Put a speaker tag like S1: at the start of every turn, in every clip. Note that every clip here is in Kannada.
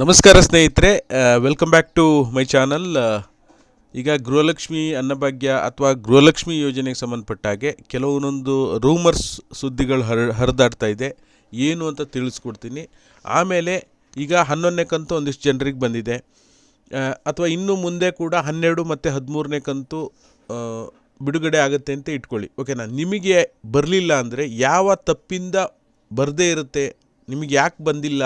S1: ನಮಸ್ಕಾರ ಸ್ನೇಹಿತರೆ welcome back to my channel ಈಗ ಗೃಹಲಕ್ಷ್ಮಿ ಅನ್ನಭಾಗ್ಯ ಅಥವಾ ಗೃಹಲಕ್ಷ್ಮಿ ಯೋಜನೆಗೆ ಸಂಬಂಧಪಟ್ಟ ಹಾಗೆ ಕೆಲವೊಂದೊಂದು ರೂಮರ್ಸ್ ಸುದ್ದಿಗಳು ಹರ, ಹರಿದಾಡ್ತಾ ಇದೆ. ಏನು ಅಂತ ತಿಳಿಸ್ಕೊಡ್ತೀನಿ. ಆಮೇಲೆ ಈಗ ಹನ್ನೊಂದನೇ ಕಂತು ಒಂದಿಷ್ಟು ಜನರಿಗೆ ಬಂದಿದೆ. ಅಥವಾ ಇನ್ನು ಮುಂದೆ ಕೂಡ ಹನ್ನೆರಡು ಮತ್ತು ಹದಿಮೂರನೇ ಕಂತು ಬಿಡುಗಡೆ ಆಗುತ್ತೆ ಅಂತ ಇಟ್ಕೊಳ್ಳಿ. ಓಕೆನಾ ನಿಮಗೆ ಬರಲಿಲ್ಲ ಅಂದರೆ ಯಾವ ತಪ್ಪಿಂದ ಬರದೇ ಇರುತ್ತೆ? ನಿಮಗೆ ಯಾಕೆ ಬಂದಿಲ್ಲ?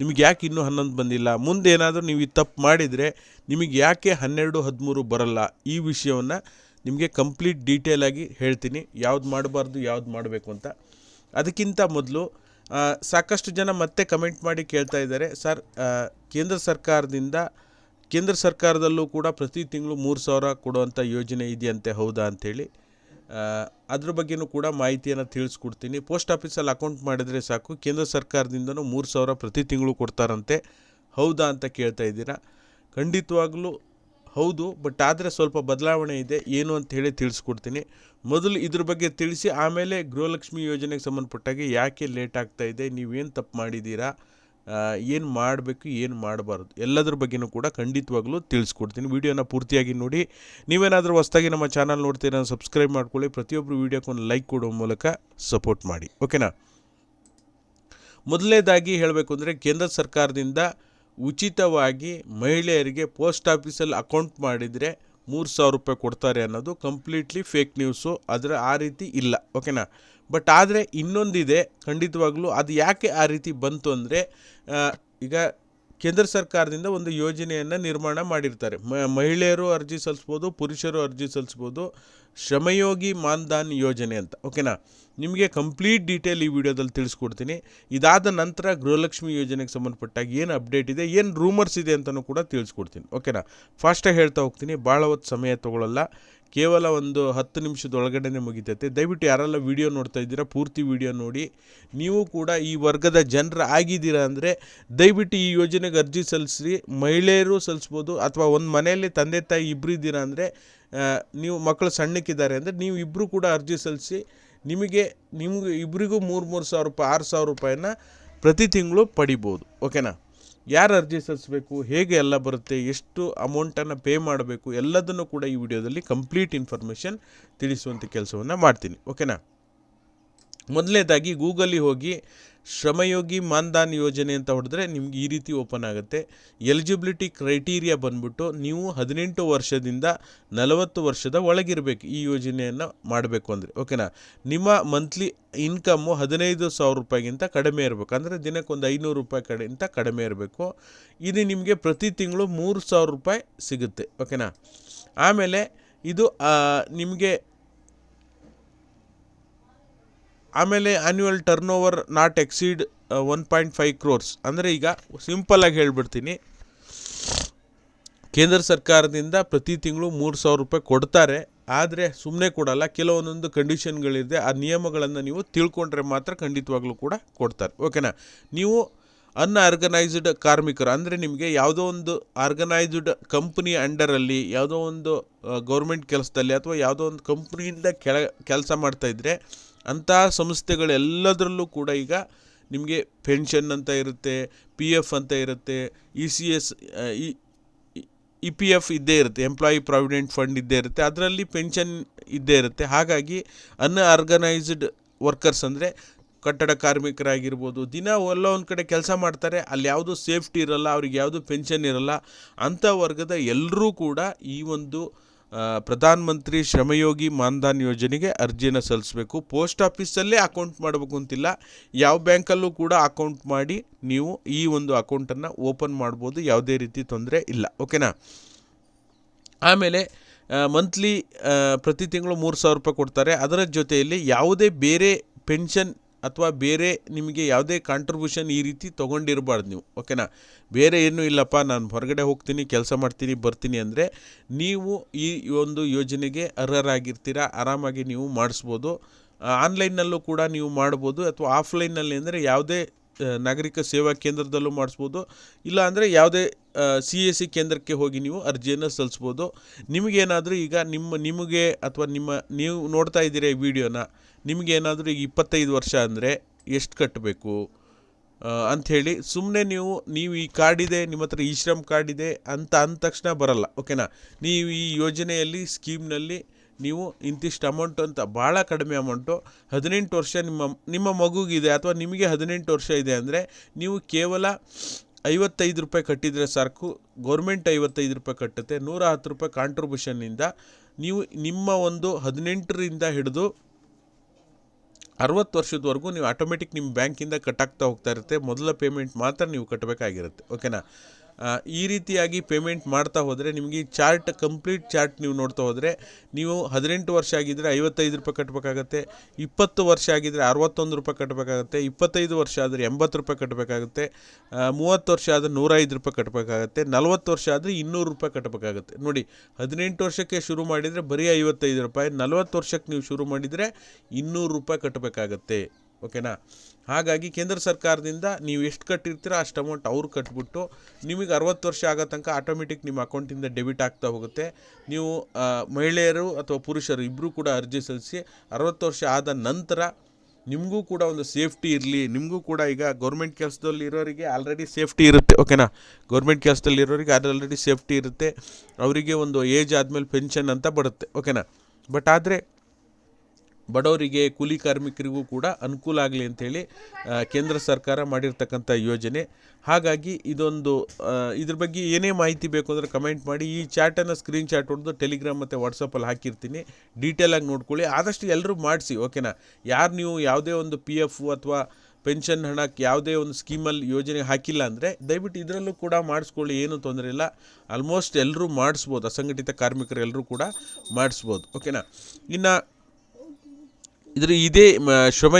S1: ನಿಮಗೆ ಯಾಕೆ ಇನ್ನೂ ಹನ್ನೊಂದು ಬಂದಿಲ್ಲ? ಮುಂದೆ ಏನಾದರೂ ನೀವು ಈ ತಪ್ಪು ಮಾಡಿದರೆ ನಿಮಗೆ ಯಾಕೆ ಹನ್ನೆರಡು, ಹದಿಮೂರು ಬರಲ್ಲ? ಈ ವಿಷಯವನ್ನು ನಿಮಗೆ ಕಂಪ್ಲೀಟ್ ಡೀಟೇಲಾಗಿ ಹೇಳ್ತೀನಿ. ಯಾವ್ದು ಮಾಡಬಾರ್ದು, ಯಾವ್ದು ಮಾಡಬೇಕು ಅಂತ. ಅದಕ್ಕಿಂತ ಮೊದಲು ಸಾಕಷ್ಟು ಜನ ಮತ್ತೆ ಕಮೆಂಟ್ ಮಾಡಿ ಕೇಳ್ತಾ ಇದ್ದಾರೆ. ಸರ್ ಕೇಂದ್ರ ಸರ್ಕಾರದಿಂದ, ಕೇಂದ್ರ ಸರ್ಕಾರದಲ್ಲೂ ಕೂಡ ಪ್ರತಿ ತಿಂಗಳು ಮೂರು ಸಾವಿರ ಕೊಡುವಂಥ ಯೋಜನೆ ಇದೆಯಂತೆ, ಹೌದಾ ಅಂಥೇಳಿ ಅದ್ರ ಬಗ್ಗೆನೂ ಕೂಡ ಮಾಹಿತಿಯನ್ನು ತಿಳಿಸ್ಕೊಡ್ತೀನಿ. ಪೋಸ್ಟ್ ಆಫೀಸಲ್ಲಿ ಅಕೌಂಟ್ ಮಾಡಿದರೆ ಸಾಕು. ಕೇಂದ್ರ ಸರ್ಕಾರದಿಂದನೂ ಮೂರು ಸಾವಿರ ಪ್ರತಿ ತಿಂಗಳು ಕೊಡ್ತಾರಂತೆ. ಹೌದಾ ಅಂತ ಕೇಳ್ತಾ ಇದ್ದೀರಾ? ಖಂಡಿತವಾಗ್ಲೂ ಹೌದು, ಬಟ್ ಆದರೆ ಸ್ವಲ್ಪ ಬದಲಾವಣೆ ಇದೆ. ಏನು ಅಂತ ಹೇಳಿ ತಿಳಿಸ್ಕೊಡ್ತೀನಿ. ಮೊದಲು ಇದ್ರ ಬಗ್ಗೆ ತಿಳಿಸಿ, ಆಮೇಲೆ ಗೃಹಲಕ್ಷ್ಮಿ ಯೋಜನೆಗೆ ಸಂಬಂಧಪಟ್ಟಾಗೆ ಯಾಕೆ ಲೇಟ್ ಆಗ್ತಾ ಇದೆ, ನೀವೇನು ತಪ್ಪು ಮಾಡಿದ್ದೀರಾ? ಏನು ಮಾಡಬೇಕು, ಏನು ಮಾಡಬಾರ್ದು, ಎಲ್ಲದರ ಬಗ್ಗೆನೂ ಕೂಡ ಖಂಡಿತವಾಗ್ಲೂ ತಿಳಿಸ್ಕೊಡ್ತೀನಿ. ವೀಡಿಯೋನ ಪೂರ್ತಿಯಾಗಿ ನೋಡಿ. ನೀವೇನಾದರೂ ಹೊಸದಾಗಿ ನಮ್ಮ ಚಾನಲ್ ನೋಡ್ತೀರ ಸಬ್ಸ್ಕ್ರೈಬ್ ಮಾಡ್ಕೊಳ್ಳಿ. ಪ್ರತಿಯೊಬ್ಬರು ವೀಡಿಯೋಕ್ಕೆ ಒಂದು ಲೈಕ್ ಕೊಡೋ ಮೂಲಕ ಸಪೋರ್ಟ್ ಮಾಡಿ. ಓಕೆನಾ? ಮೊದಲನೇದಾಗಿ ಹೇಳಬೇಕು ಅಂದರೆ, ಕೇಂದ್ರ ಸರ್ಕಾರದಿಂದ ಉಚಿತವಾಗಿ ಮಹಿಳೆಯರಿಗೆ ಪೋಸ್ಟ್ ಆಫೀಸಲ್ಲಿ ಅಕೌಂಟ್ ಮಾಡಿದರೆ ಮೂರು ಸಾವಿರ ರೂಪಾಯಿ ಕೊಡ್ತಾರೆ ಅನ್ನೋದು ಕಂಪ್ಲೀಟ್ಲಿ ಫೇಕ್ ನ್ಯೂಸು. ಅದರ ಆ ರೀತಿ ಇಲ್ಲ. ಓಕೆನಾ? ಬಟ್ ಆದರೆ ಇನ್ನೊಂದಿದೆ, ಖಂಡಿತವಾಗ್ಲೂ ಅದು ಯಾಕೆ ಆ ರೀತಿ ಬಂತು ಅಂದರೆ ಈಗ ಕೇಂದ್ರ ಸರ್ಕಾರದಿಂದ ಒಂದು ಯೋಜನೆಯನ್ನು ನಿರ್ಮಾಣ ಮಾಡಿರ್ತಾರೆ. ಮಹಿಳೆಯರು ಅರ್ಜಿ ಸಲ್ಲಿಸ್ಬೋದು, ಪುರುಷರು ಅರ್ಜಿ ಸಲ್ಲಿಸ್ಬೋದು, ಶ್ರಮಯೋಗಿ ಮಾನ್ಧಾನ್ ಯೋಜನೆ ಅಂತ. ಓಕೆನಾ? ನಿಮಗೆ ಕಂಪ್ಲೀಟ್ ಡೀಟೇಲ್ ಈ ವಿಡಿಯೋದಲ್ಲಿ ತಿಳಿಸ್ಕೊಡ್ತೀನಿ. ಇದಾದ ನಂತರ ಗೃಹಲಕ್ಷ್ಮಿ ಯೋಜನೆಗೆ ಸಂಬಂಧಪಟ್ಟಾಗ ಏನು ಅಪ್ಡೇಟ್ ಇದೆ, ಏನು ರೂಮರ್ಸ್ ಇದೆ ಅಂತಲೂ ಕೂಡ ತಿಳಿಸ್ಕೊಡ್ತೀನಿ. ಓಕೆನಾ? ಫಾಸ್ಟಾಗಿ ಹೇಳ್ತಾ ಹೋಗ್ತೀನಿ. ಭಾಳ ಹೊತ್ತು ಸಮಯ ತೊಗೊಳ್ಳಲ್ಲ ಕೇವಲ ಒಂದು ಹತ್ತು ನಿಮಿಷದೊಳಗಡೆನೆ ಮುಗಿತೈತೆ. ದಯವಿಟ್ಟು ಯಾರೆಲ್ಲ ವಿಡಿಯೋ ನೋಡ್ತಾ ಇದ್ದೀರಾ, ಪೂರ್ತಿ ವಿಡಿಯೋ ನೋಡಿ. ನೀವು ಕೂಡ ಈ ವರ್ಗದ ಜನರ ಆಗಿದ್ದೀರಾ ಅಂದರೆ ದಯವಿಟ್ಟು ಈ ಯೋಜನೆಗೆ ಅರ್ಜಿ ಸಲ್ಲಿಸಿ ಮಹಿಳೆಯರು ಸಲ್ಲಿಸ್ಬೋದು ಅಥವಾ ಒಂದು ಮನೆಯಲ್ಲಿ ತಂದೆ ತಾಯಿ ಇಬ್ಬರು ಇದ್ದೀರಾ ಅಂದರೆ ನೀವು ಮಕ್ಕಳು ಸಣ್ಣಕ್ಕಿದ್ದಾರೆ ಅಂದರೆ ನೀವು ಇಬ್ಬರು ಕೂಡ ಅರ್ಜಿ ಸಲ್ಲಿಸಿ, ನಿಮಗೆ, ನಿಮ್ಗೆ ಇಬ್ಬರಿಗೂ ಮೂರು ಮೂರು ಸಾವಿರ ರೂಪಾಯಿ, ಆರು ಸಾವಿರ ರೂಪಾಯಿನ ಪ್ರತಿ ತಿಂಗಳು ಪಡಿಬೋದು. ಓಕೆನಾ? ಯಾರು ಅರ್ಜಿ ಸಲ್ಲಿಸಬೇಕು, ಹೇಗೆ ಎಲ್ಲ ಬರುತ್ತೆ, ಎಷ್ಟು ಅಮೌಂಟನ್ನು ಪೇ ಮಾಡಬೇಕು, ಎಲ್ಲದನ್ನು ಕೂಡ ಈ ವಿಡಿಯೋದಲ್ಲಿ ಕಂಪ್ಲೀಟ್ ಇನ್ಫಾರ್ಮೇಷನ್ ತಿಳಿಸುವಂಥ ಕೆಲಸವನ್ನು ಮಾಡ್ತೀನಿ. ಓಕೆನಾ? ಮೊದಲನೇದಾಗಿ ಗೂಗಲಿಗೆ ಹೋಗಿ ಶ್ರಮಯೋಗಿ ಮಾನ್ದಾನ್ ಯೋಜನೆ ಅಂತ ಹೊಡೆದ್ರೆ ನಿಮ್ಗೆ ಈ ರೀತಿ ಓಪನ್ ಆಗುತ್ತೆ. ಎಲಿಜಿಬಿಲಿಟಿ ಕ್ರೈಟೀರಿಯಾ ಬಂದ್ಬಿಟ್ಟು ನೀವು ಹದಿನೆಂಟು ವರ್ಷದಿಂದ ನಲವತ್ತು ವರ್ಷದ ಒಳಗಿರಬೇಕು ಈ ಯೋಜನೆಯನ್ನು ಮಾಡಬೇಕು ಅಂದರೆ. ಓಕೆನಾ? ನಿಮ್ಮ ಮಂತ್ಲಿ ಇನ್ಕಮ್ಮು ಹದಿನೈದು ಸಾವಿರ ರೂಪಾಯಿಗಿಂತ ಕಡಿಮೆ ಇರಬೇಕು. ಅಂದರೆ ದಿನಕ್ಕೊಂದು ಐನೂರು ರೂಪಾಯಿ ಕಡೆಗಿಂತ ಕಡಿಮೆ ಇರಬೇಕು. ಇದು ನಿಮಗೆ ಪ್ರತಿ ತಿಂಗಳು ಮೂರು ಸಾವಿರ ರೂಪಾಯಿ ಸಿಗುತ್ತೆ. ಓಕೆನಾ? ಆಮೇಲೆ ಇದು ನಿಮಗೆ ಆಮೇಲೆ annual turn over not exceed one point five crores ಅಂದರೆ ಈಗ ಸಿಂಪಲ್ಲಾಗಿ ಹೇಳ್ಬಿಡ್ತೀನಿ. ಕೇಂದ್ರ ಸರ್ಕಾರದಿಂದ ಪ್ರತಿ ತಿಂಗಳು ಮೂರು ಸಾವಿರ ರೂಪಾಯಿ ಕೊಡ್ತಾರೆ. ಆದರೆ ಸುಮ್ಮನೆ ಕೊಡಲ್ಲ, ಕೆಲವೊಂದೊಂದು ಕಂಡೀಷನ್ಗಳಿದೆ ಆ ನಿಯಮಗಳನ್ನು ನೀವು ತಿಳ್ಕೊಂಡ್ರೆ ಮಾತ್ರ ಖಂಡಿತವಾಗ್ಲೂ ಕೂಡ ಕೊಡ್ತಾರೆ. ಓಕೆನಾ ನೀವು ಅನ್ಆರ್ಗನೈಸ್ಡ್ ಕಾರ್ಮಿಕರು, ಅಂದರೆ ನಿಮಗೆ ಯಾವುದೋ ಒಂದು ಆರ್ಗನೈಸ್ಡ್ ಕಂಪ್ನಿ ಅಂಡರಲ್ಲಿ ಯಾವುದೋ ಒಂದು ಗೌರ್ಮೆಂಟ್ ಕೆಲಸದಲ್ಲಿ ಅಥವಾ ಯಾವುದೋ ಒಂದು ಕಂಪ್ನಿಯಿಂದ ಕೆಳ, ಕೆಲಸ ಮಾಡ್ತಾಯಿದ್ರೆ ಅಂತಹ ಸಂಸ್ಥೆಗಳೆಲ್ಲದರಲ್ಲೂ ಕೂಡ ಈಗ ನಿಮಗೆ ಪೆನ್ಷನ್ ಅಂತ ಇರುತ್ತೆ ಪಿ ಎಫ್ ಅಂತ ಇರುತ್ತೆ E C S E P F ಇದ್ದೇ ಇರುತ್ತೆ ಎಂಪ್ಲಾಯಿ ಪ್ರಾವಿಡೆಂಟ್ ಫಂಡ್ ಇದ್ದೇ ಇರುತ್ತೆ, ಅದರಲ್ಲಿ ಪೆನ್ಷನ್ ಇದ್ದೇ ಇರುತ್ತೆ. ಹಾಗಾಗಿ ಅನ್ಆರ್ಗನೈಸ್ಡ್ ವರ್ಕರ್ಸ್ ಅಂದರೆ ಕಟ್ಟಡ ಕಾರ್ಮಿಕರಾಗಿರ್ಬೋದು, ದಿನ ಎಲ್ಲ ಒಂದು ಕಡೆ ಕೆಲಸ ಮಾಡ್ತಾರೆ, ಅಲ್ಲಿ ಯಾವುದು ಸೇಫ್ಟಿ ಇರಲ್ಲ, ಅವ್ರಿಗೆ ಯಾವುದು ಪೆನ್ಷನ್ ಇರಲ್ಲ ಅಂಥ ವರ್ಗದ ಎಲ್ಲರೂ ಕೂಡ ಈ ಒಂದು ಪ್ರಧಾನ ಮಂತ್ರಿ ಶ್ರಮಯೋಗಿ ಮಾನ್ಧನ್ ಯೋಜನೆಗೆ ಅರ್ಜಿಯನ್ನು ಸಲ್ಲಿಸಬೇಕು. ಪೋಸ್ಟ್ ಆಫೀಸಲ್ಲೇ ಅಕೌಂಟ್ ಮಾಡಬೇಕು ಅಂತಿಲ್ಲ, ಯಾವ ಬ್ಯಾಂಕಲ್ಲೂ ಕೂಡ ಅಕೌಂಟ್ ಮಾಡಿ ನೀವು ಈ ಒಂದು ಅಕೌಂಟನ್ನು ಓಪನ್ ಮಾಡ್ಬೋದು, ಯಾವುದೇ ರೀತಿ ತೊಂದರೆ ಇಲ್ಲ, ಓಕೆನಾ? ಆಮೇಲೆ ಮಂತ್ಲಿ ಪ್ರತಿ ತಿಂಗಳು ಮೂರು ಸಾವಿರ ರೂಪಾಯಿ ಕೊಡ್ತಾರೆ, ಅದರ ಜೊತೆಯಲ್ಲಿ ಯಾವುದೇ ಬೇರೆ ಪೆನ್ಷನ್ ಅಥವಾ ಬೇರೆ ನಿಮಗೆ ಯಾವುದೇ ಕಾಂಟ್ರಿಬ್ಯೂಷನ್ ಈ ರೀತಿ ತೊಗೊಂಡಿರಬಾರ್ದು ನೀವು ಓಕೆನಾ ಬೇರೆ ಏನೂ ಇಲ್ಲಪ್ಪ, ನಾನು ಹೊರಗಡೆ ಹೋಗ್ತೀನಿ, ಕೆಲಸ ಮಾಡ್ತೀನಿ, ಬರ್ತೀನಿ ಅಂದರೆ ನೀವು ಈ ಒಂದು ಯೋಜನೆಗೆ ಅರ್ಹರಾಗಿರ್ತೀರ, ಆರಾಮಾಗಿ ನೀವು ಮಾಡಿಸ್ಬೋದು. ಆನ್ಲೈನ್ನಲ್ಲೂ ಕೂಡ ನೀವು ಮಾಡ್ಬೋದು ಅಥವಾ ಆಫ್ಲೈನ್ನಲ್ಲಿ ಅಂದರೆ ಯಾವುದೇ ನಾಗರಿಕ ಸೇವಾ ಕೇಂದ್ರದಲ್ಲೂ ಮಾಡಿಸ್ಬೋದು. ಇಲ್ಲ ಅಂದರೆ ಯಾವುದೇ ಸಿ ಎ ಸಿ ಕೇಂದ್ರಕ್ಕೆ ಹೋಗಿ ನೀವು ಅರ್ಜಿಯನ್ನು ಸಲ್ಲಿಸ್ಬೋದು. ನಿಮಗೇನಾದರೂ ಈಗ ನಿಮ್ಮ, ನಿಮಗೆ ಅಥವಾ ನಿಮ್ಮ, ನೀವು ನೋಡ್ತಾ ಇದ್ದೀರಾ ಈ ವಿಡಿಯೋನ, ನಿಮಗೇನಾದರೂ ಈಗ ಇಪ್ಪತ್ತೈದು ವರ್ಷ ಅಂದರೆ ಎಷ್ಟು ಕಟ್ಟಬೇಕು? ಅಂಥೇಳಿ ಸುಮ್ಮನೆ ನೀವು ನೀವು ಈ ಕಾರ್ಡ್ ಇದೆ, ನಿಮ್ಮ ಹತ್ರ ಈ ಶ್ರಮ್ ಕಾರ್ಡ್ ಇದೆ ಅಂತ ಅಂದ ತಕ್ಷಣ ಬರಲ್ಲ ಓಕೆನಾ ನೀವು ಈ ಯೋಜನೆಯಲ್ಲಿ ಸ್ಕೀಮ್ನಲ್ಲಿ ನೀವು ಇಂತಿಷ್ಟು ಅಮೌಂಟ್ ಅಂತ ಭಾಳ ಕಡಿಮೆ ಅಮೌಂಟು ಹದಿನೆಂಟು ವರ್ಷ ನಿಮ್ಮ ನಿಮ್ಮ ಮಗುಗಿದೆ ಅಥವಾ ನಿಮಗೆ ಹದಿನೆಂಟು ವರ್ಷ ಇದೆ ಅಂದರೆ ನೀವು ಕೇವಲ ಐವತ್ತೈದು ರೂಪಾಯಿ ಕಟ್ಟಿದರೆ ಸಾಕು ಗೌರ್ಮೆಂಟ್ ಐವತ್ತೈದು ರೂಪಾಯಿ ಕಟ್ಟುತ್ತೆ, ನೂರ ಹತ್ತು ರೂಪಾಯಿ ಕಾಂಟ್ರಿಬ್ಯೂಷನ್ನಿಂದ ನೀವು ನಿಮ್ಮ ಒಂದು ಹದಿನೆಂಟರಿಂದ ಹಿಡಿದು ಅರವತ್ತು ವರ್ಷದವರೆಗೂ ನೀವು ಆಟೋಮೆಟಿಕ್ ನಿಮ್ಮ ಬ್ಯಾಂಕಿಂದ ಕಟ್ಟಾಗ್ತಾ ಹೋಗ್ತಾ ಇರುತ್ತೆ, ಮೊದಲ ಪೇಮೆಂಟ್ ಮಾತ್ರ ನೀವು ಕಟ್ಟಬೇಕಾಗಿರುತ್ತೆ ಓಕೆನಾ ಈ ರೀತಿಯಾಗಿ ಪೇಮೆಂಟ್ ಮಾಡ್ತಾ ಹೋದರೆ ನಿಮಗೆ ಚಾರ್ಟ್, ಕಂಪ್ಲೀಟ್ ಚಾರ್ಟ್ ನೀವು ನೋಡ್ತಾ ಹೋದರೆ ನೀವು ಹದಿನೆಂಟು ವರ್ಷ ಆಗಿದ್ದರೆ ಐವತ್ತೈದು ರೂಪಾಯಿ ಕಟ್ಟಬೇಕಾಗತ್ತೆ ಇಪ್ಪತ್ತು ವರ್ಷ ಆಗಿದ್ದರೆ ಅರವತ್ತೊಂದು ರೂಪಾಯಿ ಕಟ್ಟಬೇಕಾಗತ್ತೆ ಇಪ್ಪತ್ತೈದು ವರ್ಷ ಆದರೆ ಎಂಬತ್ತು ರೂಪಾಯಿ ಕಟ್ಟಬೇಕಾಗುತ್ತೆ ಮೂವತ್ತು ವರ್ಷ ಆದರೆ ನೂರೈದು ರೂಪಾಯಿ ಕಟ್ಟಬೇಕಾಗತ್ತೆ ನಲವತ್ತು ವರ್ಷ ಆದರೆ ಇನ್ನೂರು ರೂಪಾಯಿ ಕಟ್ಟಬೇಕಾಗತ್ತೆ ನೋಡಿ, ಹದಿನೆಂಟು ವರ್ಷಕ್ಕೆ ಶುರು ಮಾಡಿದರೆ ಬರೀ ಐವತ್ತೈದು ರೂಪಾಯಿ, ನಲ್ವತ್ತು ವರ್ಷಕ್ಕೆ ನೀವು ಶುರು ಮಾಡಿದರೆ ಇನ್ನೂರು ರೂಪಾಯಿ ಕಟ್ಟಬೇಕಾಗತ್ತೆ ಓಕೆನಾ? ಹಾಗಾಗಿ ಕೇಂದ್ರ ಸರ್ಕಾರದಿಂದ ನೀವು ಎಷ್ಟು ಕಟ್ಟಿರ್ತೀರ ಅಷ್ಟು ಅಮೌಂಟ್ ಅವ್ರು ಕಟ್ಬಿಟ್ಟು ನಿಮಗೆ ಅರವತ್ತು ವರ್ಷ ಆಗೋ ತನಕ ಆಟೋಮೆಟಿಕ್ ನಿಮ್ಮ ಅಕೌಂಟಿಂದ ಡೆಬಿಟ್ ಆಗ್ತಾ ಹೋಗುತ್ತೆ. ನೀವು ಮಹಿಳೆಯರು ಅಥವಾ ಪುರುಷರು ಇಬ್ಬರೂ ಕೂಡ ಅರ್ಜಿ ಸಲ್ಲಿಸಿ ಅರವತ್ತು ವರ್ಷ ಆದ ನಂತರ ನಿಮಗೂ ಕೂಡ ಒಂದು ಸೇಫ್ಟಿ ಇರಲಿ. ನಿಮಗೂ ಕೂಡ ಈಗ ಗೌರ್ಮೆಂಟ್ ಕೆಲಸದಲ್ಲಿ ಇರೋರಿಗೆ ಆಲ್ರೆಡಿ ಸೇಫ್ಟಿ ಇರುತ್ತೆ. ಓಕೆನಾ? ಗೌರ್ಮೆಂಟ್ ಕೆಲಸದಲ್ಲಿ ಇರೋರಿಗೆ ಆಲ್ರೆಡಿ ಸೇಫ್ಟಿ ಇರುತ್ತೆ. ಅವರಿಗೆ ಒಂದು ಏಜ್ ಆದಮೇಲೆ ಪೆನ್ಷನ್ ಅಂತ ಬರುತ್ತೆ. ಓಕೆನಾ? ಬಟ್ ಆದರೆ ಬಡವರಿಗೆ, ಕೂಲಿ ಕಾರ್ಮಿಕರಿಗೂ ಕೂಡ ಅನುಕೂಲ ಆಗಲಿ ಅಂಥೇಳಿ ಕೇಂದ್ರ ಸರ್ಕಾರ ಮಾಡಿರ್ತಕ್ಕಂಥ ಯೋಜನೆ. ಹಾಗಾಗಿ ಇದೊಂದು ಇದ್ರ ಬಗ್ಗೆ ಏನೇ ಮಾಹಿತಿ ಬೇಕು ಅಂದರೆ ಕಮೆಂಟ್ ಮಾಡಿ. ಈ ಚಾಟನ್ನು ಸ್ಕ್ರೀನ್ ಶಾಟ್ ಹೊಡೆದು ಟೆಲಿಗ್ರಾಮ್ ಮತ್ತು ವಾಟ್ಸಪ್ಪಲ್ಲಿ ಹಾಕಿರ್ತೀನಿ. ಡೀಟೇಲಾಗಿ ನೋಡ್ಕೊಳ್ಳಿ. ಆದಷ್ಟು ಎಲ್ಲರೂ ಮಾಡಿಸಿ ಓಕೆನಾ ಯಾರು ನೀವು ಯಾವುದೇ ಒಂದು ಪಿ ಎಫ್ ಅಥವಾ ಪೆನ್ಷನ್ ಹಣಕ್ಕೆ ಯಾವುದೇ ಒಂದು ಸ್ಕೀಮಲ್ಲಿ ಯೋಜನೆ ಹಾಕಿಲ್ಲ ಅಂದರೆ, ದಯವಿಟ್ಟು ಇದರಲ್ಲೂ ಕೂಡ ಮಾಡಿಸ್ಕೊಳ್ಳಿ. ಏನೂ ತೊಂದರೆ ಇಲ್ಲ. ಆಲ್ಮೋಸ್ಟ್ ಎಲ್ಲರೂ ಮಾಡಿಸ್ಬೋದು. ಅಸಂಘಟಿತ ಕಾರ್ಮಿಕರು ಎಲ್ಲರೂ ಕೂಡ ಮಾಡಿಸ್ಬೋದು. ಓಕೆನಾ ಇನ್ನು ಇದ್ರ ಇದೇ ಶ್ರಮ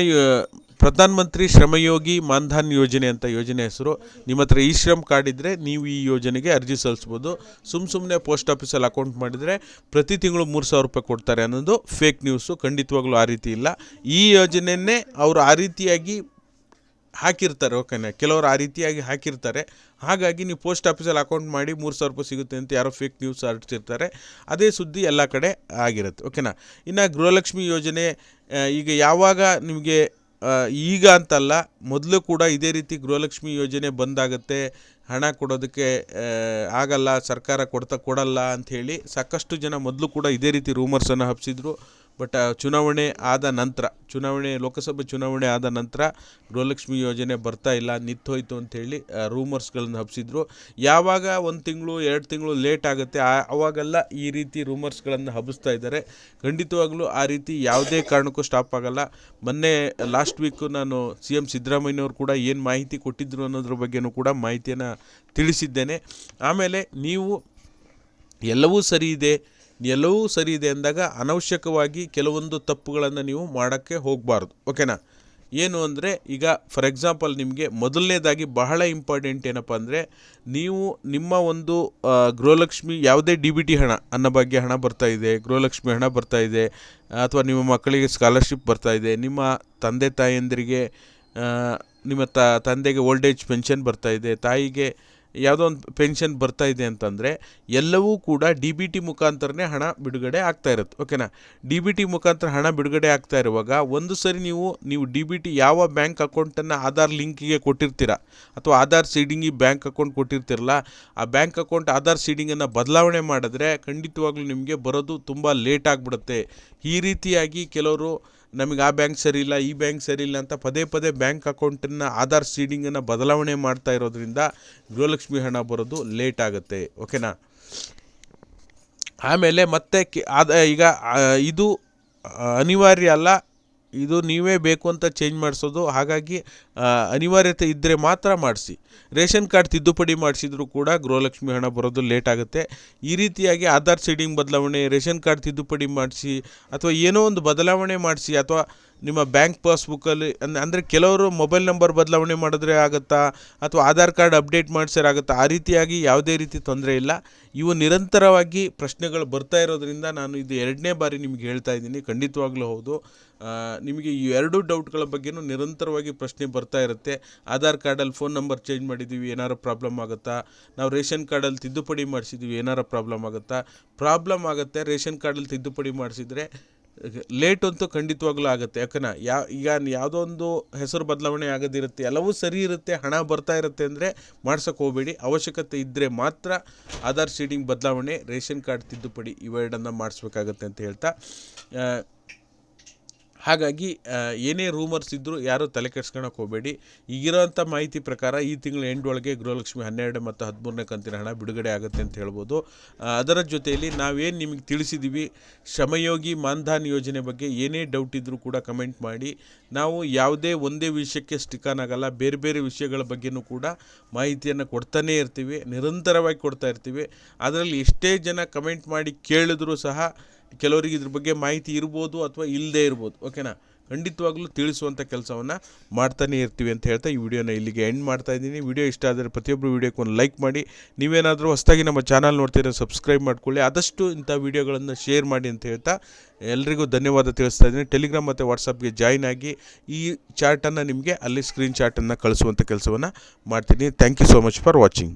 S1: ಪ್ರಧಾನ ಮಂತ್ರಿ ಶ್ರಮಯೋಗಿ ಮಾನ್ಧನ್ ಯೋಜನೆ ಅಂತ ಯೋಜನೆ ಹೆಸರು. ನಿಮ್ಮ ಹತ್ರ ಈ ಶ್ರಮ್ ಕಾರ್ಡ್ ಇದ್ದರೆ ನೀವು ಈ ಯೋಜನೆಗೆ ಅರ್ಜಿ ಸಲ್ಲಿಸ್ಬೋದು. ಸುಮ್ಮ ಸುಮ್ಮನೆ ಪೋಸ್ಟ್ ಆಫೀಸಲ್ಲಿ ಅಕೌಂಟ್ ಮಾಡಿದರೆ ಪ್ರತಿ ತಿಂಗಳು ಮೂರು ಸಾವಿರ ರೂಪಾಯಿ ಕೊಡ್ತಾರೆ ಅನ್ನೋದು ಫೇಕ್ ನ್ಯೂಸು ಖಂಡಿತವಾಗ್ಲೂ ಆ ರೀತಿ ಇಲ್ಲ. ಈ ಯೋಜನೆಯನ್ನೇ ಅವರು ಆ ರೀತಿಯಾಗಿ ಹಾಕಿರ್ತಾರೆ ಓಕೆನಾ ಕೆಲವರು ಆ ರೀತಿಯಾಗಿ ಹಾಕಿರ್ತಾರೆ. ಹಾಗಾಗಿ ನೀವು ಪೋಸ್ಟ್ ಆಫೀಸಲ್ಲಿ ಅಕೌಂಟ್ ಮಾಡಿ ಮೂರು ಸಾವಿರ ರೂಪಾಯಿ ಸಿಗುತ್ತೆ ಅಂತ ಯಾರೋ ಫೇಕ್ ನ್ಯೂಸ್ ಹರಡ್ತಿರ್ತಾರೆ. ಅದೇ ಸುದ್ದಿ ಎಲ್ಲ ಕಡೆ ಆಗಿರುತ್ತೆ ಓಕೆನಾ ಇನ್ನು ಗೃಹಲಕ್ಷ್ಮಿ ಯೋಜನೆ ಈಗ ಯಾವಾಗ ನಿಮಗೆ ಈಗ ಅಂತಲ್ಲ, ಮೊದಲು ಕೂಡ ಇದೇ ರೀತಿ ಗೃಹಲಕ್ಷ್ಮಿ ಯೋಜನೆ ಬಂದಾಗುತ್ತೆ, ಹಣ ಕೊಡೋದಕ್ಕೆ ಆಗಲ್ಲ, ಸರ್ಕಾರ ಕೊಡ್ತಾ ಕೊಡಲ್ಲ ಅಂಥೇಳಿ ಸಾಕಷ್ಟು ಜನ ಮೊದಲು ಕೂಡ ಇದೇ ರೀತಿ ರೂಮರ್ಸನ್ನು ಹಬ್ಸಿದ್ರು. ಬಟ್ ಚುನಾವಣೆ ಆದ ನಂತರ, ಚುನಾವಣೆ, ಲೋಕಸಭೆ ಚುನಾವಣೆ ಆದ ನಂತರ ಗೃಹಲಕ್ಷ್ಮಿ ಯೋಜನೆ ಬರ್ತಾ ಇಲ್ಲ ನಿಂತೋಯ್ತು ಅಂಥೇಳಿ ರೂಮರ್ಸ್ಗಳನ್ನು ಹಬ್ಬಿಸಿದ್ರು ಯಾವಾಗ ಒಂದು ತಿಂಗಳು, ಎರಡು ತಿಂಗಳು ಲೇಟ್ ಆಗುತ್ತೆ ಆವಾಗೆಲ್ಲ ಈ ರೀತಿ ರೂಮರ್ಸ್ಗಳನ್ನು ಹಬ್ಬಿಸ್ತಾ ಇದ್ದಾರೆ. ಖಂಡಿತವಾಗ್ಲೂ ಆ ರೀತಿ ಯಾವುದೇ ಕಾರಣಕ್ಕೂ ಸ್ಟಾಪ್ ಆಗಲ್ಲ. ಮೊನ್ನೆ ಲಾಸ್ಟ್ ವೀಕು ನಾನು ಸಿ ಎಂ ಸಿದ್ದರಾಮಯ್ಯನವರು ಕೂಡ ಏನು ಮಾಹಿತಿ ಕೊಟ್ಟಿದ್ರು ಅನ್ನೋದ್ರ ಬಗ್ಗೆನೂ ಕೂಡ ಮಾಹಿತಿಯನ್ನು ತಿಳಿಸಿದ್ದೇನೆ. ಆಮೇಲೆ ನೀವು ಎಲ್ಲವೂ ಸರಿ ಇದೆ ಎಲ್ಲವೂ ಸರಿ ಇದೆ ಅಂದಾಗ ಅನವಶ್ಯಕವಾಗಿ ಕೆಲವೊಂದು ತಪ್ಪುಗಳನ್ನು ನೀವು ಮಾಡೋಕ್ಕೆ ಹೋಗಬಾರ್ದು. ಓಕೆನಾ? ಏನು ಅಂದರೆ, ಈಗ ಫಾರ್ ಎಕ್ಸಾಂಪಲ್ ನಿಮಗೆ ಮೊದಲನೇದಾಗಿ ಬಹಳ ಇಂಪಾರ್ಟೆಂಟ್ ಏನಪ್ಪ ಅಂದರೆ, ನೀವು ನಿಮ್ಮ ಒಂದು ಗೃಹಲಕ್ಷ್ಮಿ ಯಾವುದೇ ಡಿ ಬಿ ಟಿ ಹಣ ಅನ್ನಭಾಗ್ಯ ಹಣ ಬರ್ತಾ ಇದೆ, ಗೃಹಲಕ್ಷ್ಮಿ ಹಣ ಬರ್ತಾ ಇದೆ, ಅಥವಾ ನಿಮ್ಮ ಮಕ್ಕಳಿಗೆ ಸ್ಕಾಲರ್ಶಿಪ್ ಬರ್ತಾ ಇದೆ, ನಿಮ್ಮ ತಂದೆ ತಾಯಂದಿರಿಗೆ ನಿಮ್ಮ ತಂದೆಗೆ ಓಲ್ಡ್ ಏಜ್ ಪೆನ್ಷನ್ ಬರ್ತಾ ಇದೆ, ತಾಯಿಗೆ ಯಾವುದೋ ಒಂದು ಪೆನ್ಷನ್ ಬರ್ತಾ ಇದೆ ಅಂತಂದರೆ ಎಲ್ಲವೂ ಕೂಡ ಡಿ ಬಿ ಟಿ ಮುಖಾಂತರನೇ ಹಣ ಬಿಡುಗಡೆ ಆಗ್ತಾ ಇರುತ್ತೆ ಓಕೆನಾ ಡಿ ಬಿ ಟಿ ಮುಖಾಂತರ ಹಣ ಬಿಡುಗಡೆ ಆಗ್ತಾ ಇರುವಾಗ ಒಂದು ಸರಿ ನೀವು ನೀವು ಡಿ ಬಿ ಟಿ ಯಾವ ಬ್ಯಾಂಕ್ ಅಕೌಂಟನ್ನು ಆಧಾರ್ ಲಿಂಕಿಗೆ ಕೊಟ್ಟಿರ್ತೀರ ಅಥವಾ ಆಧಾರ್ ಸೀಡಿಂಗಿಗೆ ಬ್ಯಾಂಕ್ ಅಕೌಂಟ್ ಕೊಟ್ಟಿರ್ತಿರಲ್ಲ, ಆ ಬ್ಯಾಂಕ್ ಅಕೌಂಟ್ ಆಧಾರ್ ಸೀಡಿಂಗನ್ನು ಬದಲಾವಣೆ ಮಾಡಿದ್ರೆ ಖಂಡಿತವಾಗ್ಲೂ ನಿಮಗೆ ಬರೋದು ತುಂಬ ಲೇಟ್ ಆಗಿಬಿಡುತ್ತೆ. ಈ ರೀತಿಯಾಗಿ ಕೆಲವರು ನಮಗೆ ಆ ಬ್ಯಾಂಕ್ ಸರಿ ಇಲ್ಲ ಈ ಬ್ಯಾಂಕ್ ಸರಿ ಇಲ್ಲ ಅಂತ ಪದೇ ಪದೇ ಬ್ಯಾಂಕ್ ಅಕೌಂಟನ್ನು ಆಧಾರ್ ಸೀಡಿಂಗನ್ನು ಬದಲಾವಣೆ ಮಾಡ್ತಾ ಇರೋದ್ರಿಂದ ಗೃಹಲಕ್ಷ್ಮಿ ಹಣ ಬರೋದು ಲೇಟ್ ಆಗುತ್ತೆ. ಓಕೆನಾ? ಆಮೇಲೆ ಮತ್ತೆ ಕಿ- ಆದ ಈಗ ಇದು ಅನಿವಾರ್ಯ ಅಲ್ಲ ಇದು ನೀವೇ ಬೇಕು ಅಂತ ಚೇಂಜ್ ಮಾಡಿಸೋದು, ಹಾಗಾಗಿ ಅನಿವಾರ್ಯತೆ ಇದ್ದರೆ ಮಾತ್ರ ಮಾಡಿಸಿ. ರೇಷನ್ ಕಾರ್ಡ್ ತಿದ್ದುಪಡಿ ಮಾಡಿಸಿದ್ರು ಕೂಡ ಗೃಹಲಕ್ಷ್ಮಿ ಹಣ ಬರೋದು ಲೇಟ್ ಆಗುತ್ತೆ. ಈ ರೀತಿಯಾಗಿ ಆಧಾರ್ ಸೀಡಿಂಗ್ ಬದಲಾವಣೆ, ರೇಷನ್ ಕಾರ್ಡ್ ತಿದ್ದುಪಡಿ ಮಾಡಿಸಿ, ಅಥವಾ ಏನೋ ಒಂದು ಬದಲಾವಣೆ ಮಾಡಿಸಿ, ಅಥವಾ ನಿಮ್ಮ ಬ್ಯಾಂಕ್ ಪಾಸ್ಬುಕ್ಕಲ್ಲಿ ಅಂದ್ ಅಂದರೆ ಕೆಲವರು ಮೊಬೈಲ್ ನಂಬರ್ ಬದಲಾವಣೆ ಮಾಡಿದ್ರೆ ಆಗುತ್ತಾ? ಅಥವಾ ಆಧಾರ್ ಕಾರ್ಡ್ ಅಪ್ಡೇಟ್ ಮಾಡಿಸಿರಾಗುತ್ತಾ? ಆ ರೀತಿಯಾಗಿ ಯಾವುದೇ ರೀತಿ ತೊಂದರೆ ಇಲ್ಲ. ಇವು ನಿರಂತರವಾಗಿ ಪ್ರಶ್ನೆಗಳು ಬರ್ತಾ ಇರೋದ್ರಿಂದ ನಾನು ಇದು ಎರಡನೇ ಬಾರಿ ನಿಮ್ಗೆ ಹೇಳ್ತಾ ಇದ್ದೀನಿ. ಖಂಡಿತವಾಗ್ಲೂ ಹೌದು. ನಿಮಗೆ ಈ ಎರಡೂ ಡೌಟ್ಗಳ ಬಗ್ಗೆನೂ ನಿರಂತರವಾಗಿ ಪ್ರಶ್ನೆ ಬರ್ತಾ ಇರುತ್ತೆ. ಆಧಾರ್ ಕಾರ್ಡಲ್ಲಿ ಫೋನ್ ನಂಬರ್ ಚೇಂಜ್ ಮಾಡಿದ್ದೀವಿ ಏನಾರು ಪ್ರಾಬ್ಲಮ್ ಆಗುತ್ತಾ? ನಾವು ರೇಷನ್ ಕಾರ್ಡಲ್ಲಿ ತಿದ್ದುಪಡಿ ಮಾಡಿಸಿದ್ದೀವಿ ಏನಾರು ಪ್ರಾಬ್ಲಮ್ ಆಗುತ್ತಾ? ಪ್ರಾಬ್ಲಮ್ ಆಗುತ್ತೆ, ರೇಷನ್ ಕಾರ್ಡಲ್ಲಿ ತಿದ್ದುಪಡಿ ಮಾಡಿಸಿದ್ರೆ ಲೇಟ್ ಅಂತೂ ಖಂಡಿತವಾಗ್ಲೂ ಆಗುತ್ತೆ. ಯಾಕನ್ನ ಯಾ, ಈಗ ಯಾವುದೋ ಒಂದು ಹೆಸರು ಬದಲಾವಣೆ ಆಗೋದಿರುತ್ತೆ, ಎಲ್ಲವೂ ಸರಿ ಇರುತ್ತೆ, ಹಣ ಬರ್ತಾ ಇರುತ್ತೆ ಅಂದರೆ ಮಾಡ್ಸೋಕೆ ಹೋಗಬೇಡಿ. ಅವಶ್ಯಕತೆ ಇದ್ದರೆ ಮಾತ್ರ ಆಧಾರ್ ಸೀಡಿಂಗ್ ಬದಲಾವಣೆ, ರೇಷನ್ ಕಾರ್ಡ್ ತಿದ್ದುಪಡಿ ಇವೆರಡನ್ನು ಮಾಡಿಸ್ಬೇಕಾಗತ್ತೆ ಅಂತ ಹೇಳ್ತಾ ಹಾಗಾಗಿ ಏನೇ ರೂಮರ್ಸ್ ಇದ್ದರೂ ಯಾರೂ ತಲೆ ಕೆಡ್ಸ್ಕೊಳಕ್ಕೆ ಹೋಗಬೇಡಿ. ಈಗಿರೋಂಥ ಮಾಹಿತಿ ಪ್ರಕಾರ ಈ ತಿಂಗಳ ಎಂಡ್ ಒಳಗೆ ಗೃಹಲಕ್ಷ್ಮಿ ಹನ್ನೆರಡು ಮತ್ತು ಹದಿಮೂರನೇ ಕಂತಿನ ಹಣ ಬಿಡುಗಡೆ ಆಗುತ್ತೆ ಅಂತ ಹೇಳ್ಬೋದು. ಅದರ ಜೊತೆಯಲ್ಲಿ ನಾವೇನು ನಿಮಗೆ ತಿಳಿಸಿದ್ದೀವಿ ಶ್ರಮಯೋಗಿ ಮಾನ್ಧಾನ್ ಯೋಜನೆ ಬಗ್ಗೆ ಏನೇ ಡೌಟ್ ಇದ್ದರೂ ಕೂಡ ಕಮೆಂಟ್ ಮಾಡಿ. ನಾವು ಯಾವುದೇ ಒಂದೇ ವಿಷಯಕ್ಕೆ ಸ್ಟಿಕಾನ್ ಆಗಲ್ಲ, ಬೇರೆ ಬೇರೆ ವಿಷಯಗಳ ಬಗ್ಗೆನೂ ಕೂಡ ಮಾಹಿತಿಯನ್ನು ಕೊಡ್ತಾನೇ ಇರ್ತೀವಿ, ನಿರಂತರವಾಗಿ ಕೊಡ್ತಾ ಇರ್ತೀವಿ. ಅದರಲ್ಲಿ ಎಷ್ಟೇ ಜನ ಕಮೆಂಟ್ ಮಾಡಿ ಕೇಳಿದ್ರೂ ಸಹ ಕೆಲವರಿಗೆ ಇದ್ರ ಬಗ್ಗೆ ಮಾಹಿತಿ ಇರ್ಬೋದು ಅಥವಾ ಇಲ್ಲದೇ ಇರ್ಬೋದು ಓಕೆನಾ ಖಂಡಿತವಾಗ್ಲೂ ತಿಳಿಸುವಂಥ ಕೆಲಸವನ್ನು ಮಾಡ್ತಾನೆ ಇರ್ತೀವಿ ಅಂತ ಹೇಳ್ತಾ ಈ ವಿಡಿಯೋನ ಇಲ್ಲಿಗೆ ಎಂಡ್ ಮಾಡ್ತಾ ಇದ್ದೀನಿ. ವಿಡಿಯೋ ಇಷ್ಟ ಆದರೆ ಪ್ರತಿಯೊಬ್ಬರು ವಿಡಿಯೋಕ್ಕೆ ಒಂದು ಲೈಕ್ ಮಾಡಿ. ನೀವೇನಾದರೂ ಹೊಸದಾಗಿ ನಮ್ಮ ಚಾನಲ್ ನೋಡ್ತೀರ ಸಬ್ಸ್ಕ್ರೈಬ್ ಮಾಡ್ಕೊಳ್ಳಿ. ಆದಷ್ಟು ಇಂಥ ವಿಡಿಯೋಗಳನ್ನು ಶೇರ್ ಮಾಡಿ ಅಂತ ಹೇಳ್ತಾ ಎಲ್ರಿಗೂ ಧನ್ಯವಾದ ತಿಳಿಸ್ತಾ ಇದ್ದೀನಿ. ಟೆಲಿಗ್ರಾಮ್ ಮತ್ತು ವಾಟ್ಸಪ್ಗೆ ಜಾಯ್ನ್ ಆಗಿ ಈ ಚಾರ್ಟನ್ನು ನಿಮಗೆ ಅಲ್ಲಿ ಸ್ಕ್ರೀನ್ ಚಾರ್ಟನ್ನು ಕಳಿಸುವಂಥ ಕೆಲಸವನ್ನು ಮಾಡ್ತೀನಿ. Thank you so much for watching